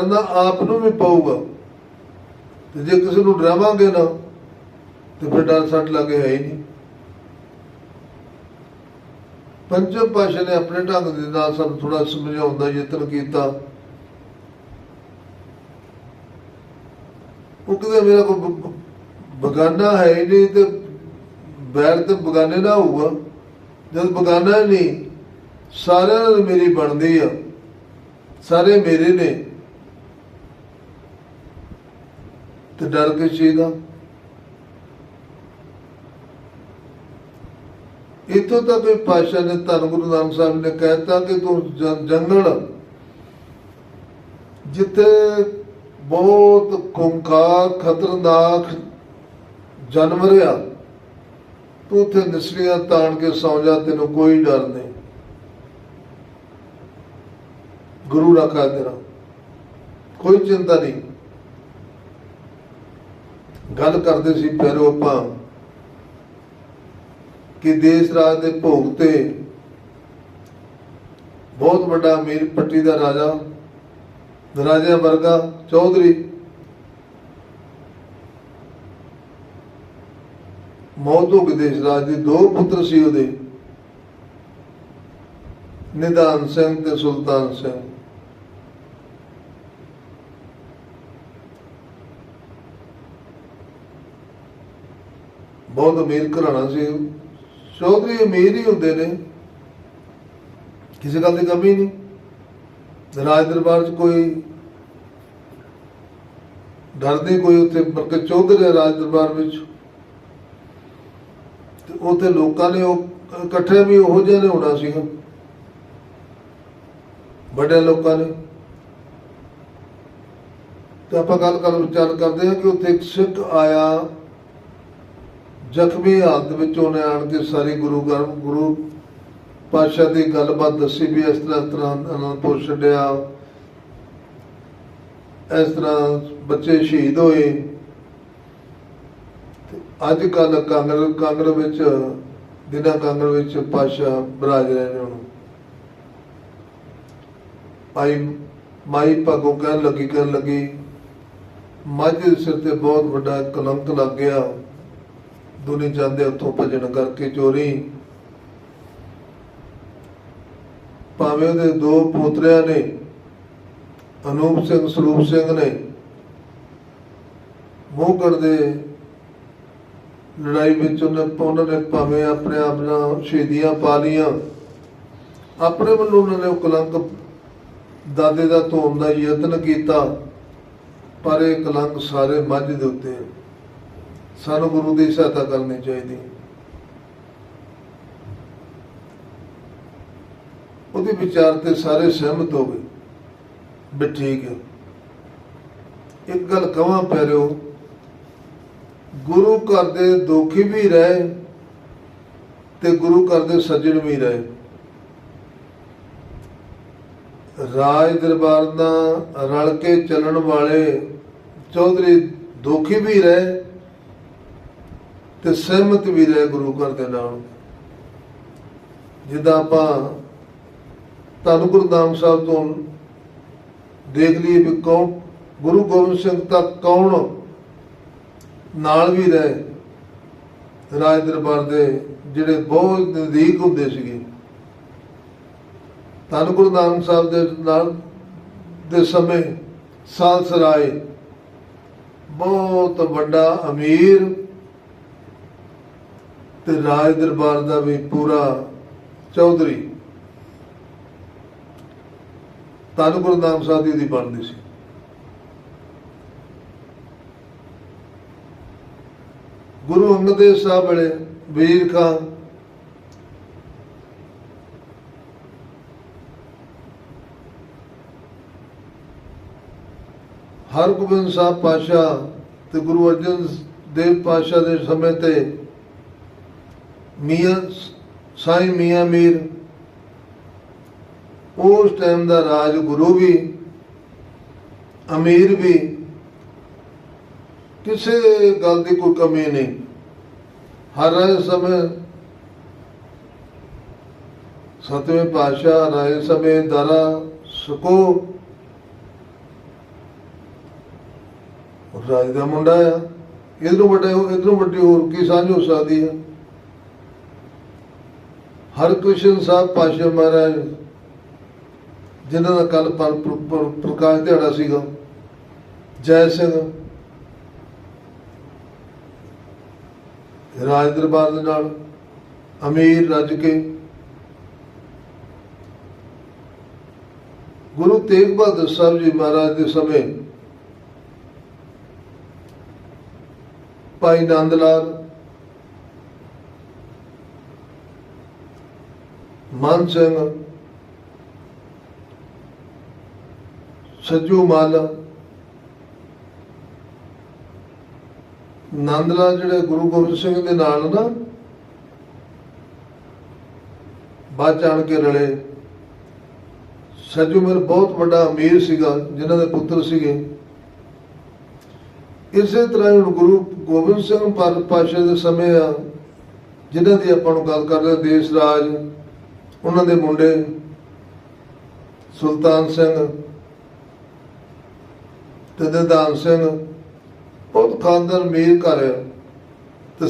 ਕਰਨਾ ਆਪ ਨੂੰ ਵੀ ਪਾਊਗਾ। ਤੇ ਜੇ ਕਿਸੇ ਨੂੰ ਡਰਾਵਾਂਗੇ ਨਾ, ਤੇ ਫਿਰ ਡਰ ਸੱਟ ਲੱਗੇ ਹੈ ਹੀ ਨਹੀਂ। ਪੰਜਮ ਪਾਸ਼ਾ ਨੇ ਆਪਣੇ ਢੰਗ ਦੇ ਨਾਲ ਸਾਨੂੰ ਥੋੜਾ ਸਮਝਾਉਣ ਦਾ ਯਤਨ ਕੀਤਾ। ਉਹ ਕਹਿੰਦੇ, ਮੇਰਾ ਕੋਈ ਬਗਾਨਾ ਹੈ ਹੀ ਨਹੀਂ ਤੇ ਬੈਰ ਤੇ ਬਗਾਨੇ ਦਾ ਹੋਊਗਾ। ਜਦ ਬਗਾਨਾ ਹੀ ਨਹੀਂ, ਸਾਰਿਆਂ ਨਾਲ ਮੇਰੀ ਬਣਦੀ ਆ। ਸਾਰੇ ਮੇਰੇ ਨੇ। ਤੇ ਡਰ ਕਿਸ ਚੀਜ਼ ਦਾ? ਇਤੋਂ ਤੱਕ ਵੀ ਪਾਸ਼ਾ ਨੇ ਧੰਨ ਗੁਰੂ ਨਾਨਕ ਸਾਹਿਬ ਨੇ ਕਹਿਤਾ ਕਿ ਤੂੰ ਜੰਗਲ। ਜਿੱਥੇ ਬਹੁਤ ਕੁੰਕਾਰ, ਖਤਰਨਾਕ ਜਾਨਵਰ ਆ, ਤੂੰ ਉੱਥੇ ਨਿਸਰੀਆਂ ਤਾਣ ਕੇ ਸੌ ਜਾ, ਤੈਨੂੰ ਕੋਈ ਡਰ ਨਹੀਂ। ਗੁਰੂ ਰੱਖਾ ਤੇਰਾ। ਕੋਈ ਚਿੰਤਾ ਨਹੀਂ। ਗੱਲ ਕਰਦੇ ਸੀ ਪਿਆਰੋ ਆਪਾਂ ਕਿ ਦੇਸ਼ ਰਾਜ ਦੇ ਭੋਗ ਤੇ ਬਹੁਤ ਵੱਡਾ ਅਮੀਰ ਪੱਟੀ ਦਾ ਰਾਜਾ ਰਾਜਾ ਵਰਗਾ ਚੌਧਰੀ ਮੌਤ ਹੋ ਗਈ ਦੇਸ਼ ਰਾਜ ਦੇ, ਦੋ ਪੁੱਤਰ ਸੀ ਉਹਦੇ ਨਿਦਾਨ ਸਿੰਘ ਤੇ ਸੁਲਤਾਨ ਸਿੰਘ। ਬਹੁਤ ਅਮੀਰ ਘਰਾਣਾ ਸੀ। ਚੌਧਰੀ ਅਮੀਰ ਹੀ ਹੁੰਦੇ ਨੇ। ਕਿਸੇ ਗੱਲ ਦੀ ਕਮੀ ਨਹੀਂ। ਰਾਜ ਦਰਬਾਰ 'ਚ ਕੋਈ ਡਰਦੇ ਕੋਈ ਉੱਥੇ ਬਲਕਿ ਚੌਧਰੀ ਹੈ ਰਾਜ ਦਰਬਾਰ ਵਿੱਚ। ਤੇ ਉੱਥੇ ਲੋਕਾਂ ਨੇ ਉਹ ਇਕੱਠੇ ਵੀ ਉਹੋ ਜਿਹੇ ਨੇ ਹੋਣਾ ਸੀਗਾ। ਵੱਡੇ ਲੋਕਾਂ ਨੇ। ਤੇ ਆਪਾਂ ਗੱਲ ਕਰ ਵਿਚਾਰ ਕਰਦੇ ਹਾਂ ਕਿ ਉੱਥੇ ਇੱਕ ਸਿੱਖ ਆਇਆ। ਜ਼ਖਮੀ ਹਾਲਤ ਵਿੱਚ ਉਹਨੇ ਆਣ ਕੇ ਸਾਰੇ ਗੁਰੂ ਘਰ, ਗੁਰੂ ਪਾਤਸ਼ਾਹ ਦੀ ਗੱਲਬਾਤ ਦੱਸੀ ਵੀ ਇਸ ਤਰ੍ਹਾਂ ਇਸ ਤਰ੍ਹਾਂ ਅਨੰਦਪੁਰ ਛੱਡਿਆ। ਇਸ ਤਰ੍ਹਾਂ ਬੱਚੇ ਸ਼ਹੀਦ ਹੋਏ। ਅੱਜ ਕੱਲ ਕਾਂਗਰ ਕਾਂਗਰ ਵਿੱਚ ਦਿਨਾ ਕਾਂਗਰ ਵਿੱਚ ਪਾਤਸ਼ਾਹ ਬਰਾਜ ਰਹੇ ਨੇ ਹੁਣ। ਭਾਈ ਮਾਈ ਭਾਗੋ ਕਹਿਣ ਲੱਗੀ ਕਹਿਣ ਲੱਗੀ, ਮੱਝ ਦੇ ਸਿਰ ਤੇ ਬਹੁਤ ਵੱਡਾ ਕਲੰਕ ਲੱਗ ਗਿਆ। ਦੁਨੀ ਜਾਂਦੇ ਉੱਥੋਂ ਭਜਣ ਕਰਕੇ ਚੋਰੀ ਭਾਵੇਂ ਉਹਦੇ ਦੋ ਪੋਤਰਿਆਂ ਨੇ, ਅਨੂਪ ਸਿੰਘ, ਸਰੂਪ ਸਿੰਘ ਨੇ ਮੋਹਗੜ ਦੇ ਲੜਾਈ ਵਿੱਚ ਉਹਨੇ ਉਹਨਾਂ ਨੇ ਭਾਵੇਂ ਆਪਣੇ ਆਪ ਨਾਲ ਸ਼ਹੀਦੀਆਂ ਪਾ ਲੀਆਂ ਆਪਣੇ ਵੱਲੋਂ ਉਹਨਾਂ ਨੇ ਉਹ ਕਲੰਕ ਦਾਦੇ ਦਾ ਧੋਣ ਦਾ ਯਤਨ ਕੀਤਾ, ਪਰ ਇਹ ਕਲੰਕ ਸਾਰੇ ਮੱਝ ਦੇ ਉੱਤੇ ਹੈ। ਸਾਨੂੰ ਗੁਰੂ ਦੀ ਸਹਾਇਤਾ ਕਰਨੀ ਚਾਹੀਦੀ। ਉਹਦੇ ਵਿਚਾਰ ਤੇ ਸਾਰੇ ਸਹਿਮਤ ਹੋ ਗਏ ਵੀ ਠੀਕ ਹੈ। ਇੱਕ ਗੱਲ ਕਵਾਂ ਪਿਆਰਿਓ, ਗੁਰੂ ਘਰ ਦੇ ਦੋਖੀ ਵੀ ਰਹੇ ਤੇ ਗੁਰੂ ਘਰ ਦੇ ਸੱਜਣ ਵੀ ਰਹੇ। ਰਾਜ ਦਰਬਾਰ ਨਾਲ ਰਲ ਕੇ ਚੱਲਣ ਵਾਲੇ ਚੌਧਰੀ ਦੋਖੀ ਵੀ ਰਹੇ ਤੇ ਸਹਿਮਤ ਵੀ ਰਹੇ ਗੁਰੂ ਘਰ ਦੇ ਨਾਲ। ਜਿੱਦਾਂ ਆਪਾਂ ਧੰਨ ਗੁਰੂ ਨਾਨਕ ਸਾਹਿਬ ਤੋਂ ਦੇਖ ਲਈਏ ਵੀ ਕੌਣ, ਗੁਰੂ ਗੋਬਿੰਦ ਸਿੰਘ ਤੱਕ ਕੌਣ ਨਾਲ ਵੀ ਰਹੇ ਰਾਜ ਦਰਬਾਰ ਦੇ ਜਿਹੜੇ ਬਹੁਤ ਨਜ਼ਦੀਕ ਹੁੰਦੇ ਸੀਗੇ। ਧੰਨ ਗੁਰੂ ਨਾਨਕ ਸਾਹਿਬ ਦੇ ਨਾਲ ਦੇ ਸਮੇਂ ਸਾਲਸਰਾਏ ਬਹੁਤ ਵੱਡਾ ਅਮੀਰ ਤੇ ਰਾਜ ਦਰਬਾਰ ਦਾ ਵੀ ਪੂਰਾ ਚੌਧਰੀ। ਧੰਨ ਗੁਰੂ ਨਾਨਕ ਸਾਹਿਬ ਦੀ ਉਹਦੀ ਬਣਦੀ ਸੀ। ਗੁਰੂ ਅੰਗਦ ਦੇਵ ਸਾਹਿਬ ਵੇਲੇ ਵੀਰ ਖਾਨ ਹਰਗੋਬਿੰਦ ਸਾਹਿਬ ਪਾਸ਼ਾ ਤੇ ਗੁਰੂ ਅਰਜਨ ਦੇਵ ਪਾਸ਼ਾ ਦੇ ਸਮੇਂ ਤੇ ਮੀਆਂ, ਸਾਈਂ ਮੀਆਂ ਮੀਰ। ਉਸ ਟਾਈਮ ਦਾ ਰਾਜ ਗੁਰੂ ਵੀ, ਅਮੀਰ ਵੀ, ਕਿਸੇ ਗੱਲ ਦੀ ਕੋਈ ਕਮੀ ਨਹੀਂ। ਹਰ ਰਾਏ ਸਮੇਂ ਸਤਵੇਂ ਪਾਤਸ਼ਾਹ ਰਾਏ ਸਮੇਂ ਦਰਾ ਸਕੋ। ਉਹ ਰਾਜ ਦਾ ਮੁੰਡਾ ਆ। ਇਧਰੋਂ ਵੱਡੇ ਇਧਰੋਂ ਵੱਡੀ ਹੋਰ ਕੀ ਸਾਂਝ ਹੋ ਸਕਦੀ ਹੈ ਹਰਕ੍ਰਿਸ਼ਨ ਸਾਹਿਬ ਪਾਸ਼ਾ ਮਹਾਰਾਜ, ਜਿਨ੍ਹਾਂ ਦਾ ਕੱਲ ਪ੍ਰਕਾਸ਼ ਦਿਹਾੜਾ ਸੀਗਾ, ਜੈ ਸਿੰਘ। ਰਾਜ ਦਰਬਾਰ ਦੇ ਨਾਲ ਅਮੀਰ ਰੱਜ ਕੇ ਗੁਰੂ ਤੇਗ ਬਹਾਦਰ ਸਾਹਿਬ ਜੀ ਮਹਾਰਾਜ ਦੇ ਸਮੇਂ ਭਾਈ ਨੰਦ ਲਾਲ ਮਨ ਸਿੰਘ ਸੱਜੂ ਮੱਲ ਨੰਦਲਾ ਜਿਹੜੇ ਗੁਰੂ ਗੋਬਿੰਦ ਸਿੰਘ ਦੇ ਨਾਲ ਨਾ ਬਾਅਦ ਜਾਣ ਕੇ ਰਲੇ। ਸੱਜੂ ਮੱਲ ਬਹੁਤ ਵੱਡਾ ਅਮੀਰ ਸੀਗਾ ਜਿਨ੍ਹਾਂ ਦੇ ਪੁੱਤਰ ਸੀਗੇ। ਇਸੇ ਤਰ੍ਹਾਂ ਹੁਣ ਗੁਰੂ ਗੋਬਿੰਦ ਸਿੰਘ ਪਾ- ਪਾਤਸ਼ਾਹ ਦੇ ਸਮੇਂ ਆ ਜਿਨ੍ਹਾਂ ਦੀ ਆਪਾਂ ਨੂੰ ਗੱਲ ਕਰਦੇ ਹਾਂ, ਦੇਸ਼ ਰਾਜ ਉਹਨਾਂ ਦੇ ਮੁੰਡੇ ਸੁਲਤਾਨ ਸਿੰਘ ਤੇ ਸਿੰਘ ਬਹੁਤ ਖਾਨਦਾਨ ਅਮੀਰ ਘਰ ਹੈ ਤੇ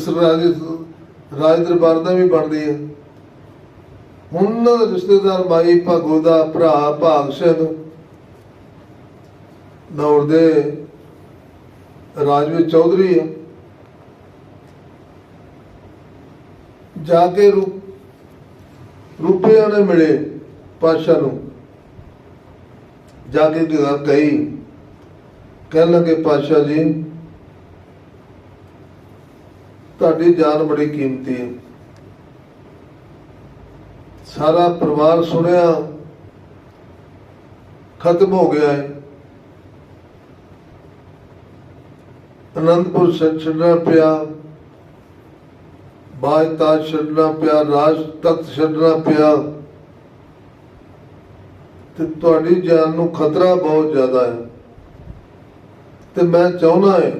ਰਾਜ ਦਰਬਾਰ ਦਾ ਵੀ ਬਣਦੀ ਹੈ ਉਹਨਾਂ ਦੇ ਰਿਸ਼ਤੇਦਾਰ ਮਾਈ, ਭਾਗੋ ਦਾ ਭਰਾ ਭਾਗ ਸਿੰਘ ਦੌੜ ਦੇ ਰਾਜਵੀਰ ਚੌਧਰੀ ਆ। ਜਾ ਕੇ ਰੂ ਰੁਪਿਆਂ ਨੇ ਮਿਲੇ ਪਾਸ਼ਾ ਨੂੰ। ਜਾ ਕੇ ਇੱਕ ਕਹੀ। ਕਹਿਣ ਲੱਗੇ ਪਾਸ਼ਾ ਜੀ, ਤੁਹਾਡੀ ਜਾਨ ਬੜੀ ਕੀਮਤੀ ਹੈ। ਸਾਰਾ ਪਰਿਵਾਰ ਸੁਣਿਆ, ਖਤਮ ਹੋ ਗਿਆ ਹੈ। ਅਨੰਦਪੁਰ ਛੱਡ- ਛੱਡਣਾ ਪਿਆ। ਬਾਜ ਤਾਜ ਛੱਡਣਾ ਪਿਆ, ਰਾਜ ਤਖਤ ਛੱਡਣਾ ਪਿਆ। ਤੇ ਤੁਹਾਡੀ ਜਾਨ ਨੂੰ ਖਤਰਾ ਬਹੁਤ ਜ਼ਿਆਦਾ ਹੈ। ਤੇ ਮੈਂ ਚਾਹੁੰਦਾ ਹਾਂ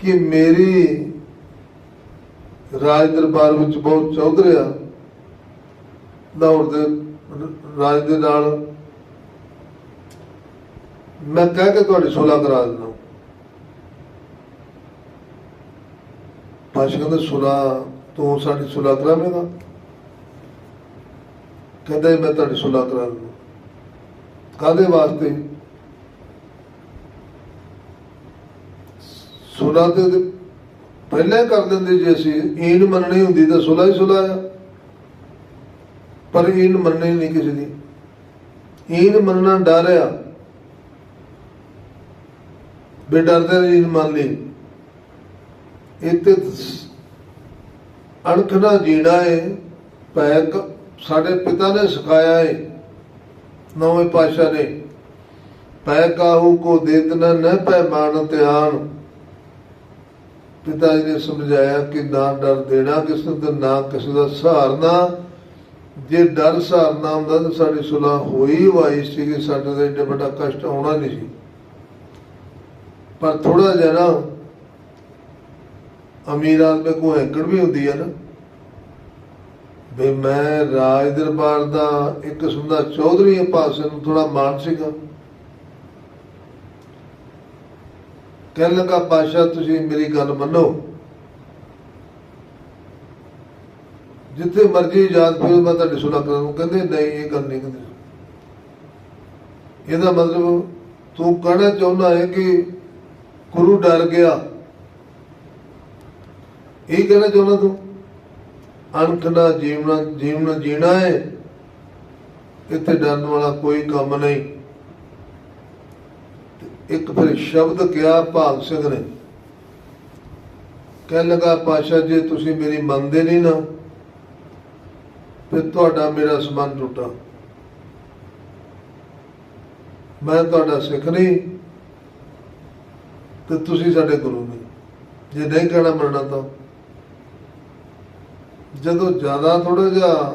ਕਿ ਮੇਰੀ ਰਾਜ ਦਰਬਾਰ ਵਿੱਚ ਬਹੁਤ ਚੌਧਰਿਆ ਦੌੜ ਦੇ ਰਾਜ ਦੇ ਨਾਲ। ਮੈਂ ਕਹਿ ਕੇ ਤੁਹਾਡੀ ਸੁਲਾ ਕਰਾ ਦਿੰਦਾ। ਪਾਸ਼ਾ ਕਹਿੰਦਾ ਸੁਲਾ ਤੂੰ ਸਾਡੀ ਸੁਲਾ ਕਰਾਵੇਂਗਾ ਕਹਿੰਦਾ ਮੈਂ ਤੁਹਾਡੀ ਸੁਲਾ ਕਰਾ ਦੂੰ ਕਾਦੇ ਵਾਸਤੇ? ਸੁਲਾ ਤੇ ਪਹਿਲਾਂ ਕਰ ਦਿੰਦੇ ਜੇ ਅਸੀਂ, ਈਨ ਮੰਨਣੀ ਹੁੰਦੀ ਤਾਂ ਸੁਲਾ ਹੀ ਸੁਲਾ ਆ। ਪਰ ਈਨ ਮੰਨਣੀ ਨਹੀਂ ਕਿਸੇ ਦੀ। ਈਨ ਮੰਨਣਾ ਡਰ ਆ। ਬੇ ਡਰਦੇ ਨੇ ਈਨ ਮੰਨ ਲਈ। ਇੱਥੇ ਅਣਖ ਨਾ ਜੀਣਾ ਏ ਪੈਕ ਸਾਡੇ ਪਿਤਾ ਨੇ ਸਿਖਾਇਆ ਏ, ਨੌਵੇਂ ਪਾਸ਼ਾ ਨੇ। ਪੈ ਕਾਹੂ ਕੋ ਦੇਤਨਾ ਨ ਪੈ ਮਾਨ ਧਿਆਨ। ਪਿਤਾ ਜੀ ਨੇ ਸਮਝਾਇਆ ਕਿ ਨਾ ਡਰ ਦੇਣਾ ਕਿਸੇ ਨੂੰ ਤੇ ਨਾ ਕਿਸੇ ਦਾ ਸਹਾਰਨਾ ਜੇ ਡਰ ਸਹਾਰਨਾ ਹੁੰਦਾ ਤਾਂ ਸਾਡੀ ਸੁਲਾਹ ਹੋਈ ਵਾਈ ਸੀ ਸਾਡੇ ਤੇ ਏਡਾ ਵੱਡਾ ਕਸ਼ਟ ਆਉਣਾ ਨਹੀਂ ਸੀ। ਪਰ ਥੋੜਾ ਜਿਹਾ ਨਾ ਅਮੀਰ ਆਦਮੀ ਕੋ ਐਂਕੜ ਵੀ ਹੁੰਦੀ ਹੈ ਨਾ। ਵੀ ਮੈਂ ਰਾਜ ਦਰਬਾਰ ਦਾ ਇੱਕ ਕਿਸਮ ਦਾ ਚੌਧਰੀ ਪਾਸੇ ਨੂੰ ਥੋੜਾ ਮਾਨ ਸੀਗਾ। ਕਹਿਣ ਲੱਗਾ ਪਾਸ਼ਾ ਤੁਸੀਂ ਮੇਰੀ ਗੱਲ ਮੰਨੋ। ਜਿੱਥੇ ਮਰਜ਼ੀ ਇਜਾਜ਼ਤ ਪਈ ਮੈਂ ਤੁਹਾਡੀ ਸੁਣਾ ਕਰਾਂ। ਨੂੰ ਕਹਿੰਦੇ, ਨਹੀਂ, ਇਹ ਗੱਲ ਨਹੀਂ ਕਹਿੰਦੇ। ਇਹਦਾ ਮਤਲਬ, ਤੂੰ ਕਹਿਣਾ ਚਾਹੁੰਦਾ ਹੈ ਕਿ ਗੁਰੂ ਡਰ ਗਿਆ। ਇਹ ਕਹਿਣਾ ਚਾਹੁੰਦਾ ਤੂੰ? ਅਣਖ ਨਾ ਜੀਵਨਾ ਜੀਵਨ ਜੀਣਾ ਹੈ। ਇੱਥੇ ਡਰਨ ਵਾਲਾ ਕੋਈ ਕੰਮ ਨਹੀਂ। ਇੱਕ ਫਿਰ ਸ਼ਬਦ ਕਿਹਾ ਭਾਗ ਸਿੰਘ ਨੇ। ਕਹਿਣ ਲੱਗਾ ਪਾਸ਼ਾ ਜੇ, ਤੁਸੀਂ ਮੇਰੀ ਮੰਨਦੇ ਨਹੀਂ ਨਾ, ਫਿਰ ਤੁਹਾਡਾ ਮੇਰਾ ਸੰਬੰਧ ਟੁੱਟਾ। ਮੈਂ ਤੁਹਾਡਾ ਸਿੱਖ ਨਹੀਂ, ਤੇ ਤੁਸੀਂ ਸਾਡੇ ਗੁਰੂ ਨਹੀਂ। ਜੇ ਨਹੀਂ ਕਹਿਣਾ ਮੰਨਣਾ ਤਾਂ ਜਦੋਂ ਜ਼ਿਆਦਾ ਥੋੜਾ ਜਿਹਾ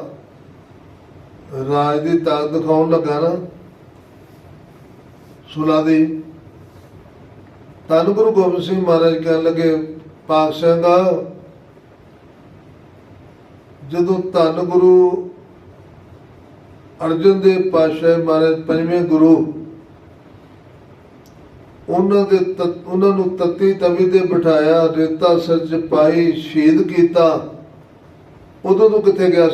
ਰਾਜ ਦੀ ਤਾਕਤ ਦਿਖਾਉਣ ਲੱਗਾ ਨਾ, ਸੁਲਾ ਦੀ ਧੰਨ ਗੁਰੂ ਗੋਬਿੰਦ ਸਿੰਘ ਮਹਾਰਾਜ ਕਹਿਣ ਲੱਗੇ, ਪਾਕ ਸਿੰਘ ਜਦੋਂ ਧੰਨ ਗੁਰੂ ਅਰਜਨ ਦੇਵ ਪਾਤਸ਼ਾਹ ਮਹਾਰਾਜ ਪੰਜਵੇਂ ਗੁਰੂ, ਉਹਨਾਂ ਦੇ ਤ- ਉਹਨਾਂ ਨੂੰ ਤੱਤੀ ਤਵੀ ਤੇ ਬਿਠਾਇਆ, ਰੇਤਾ ਸਿਰ 'ਚ ਪਾਈ, ਸ਼ਹੀਦ ਕੀਤਾ ਉਦੋਂ ਤੂੰ ਕਿੱਥੇ ਗਿਆ ਸੀ?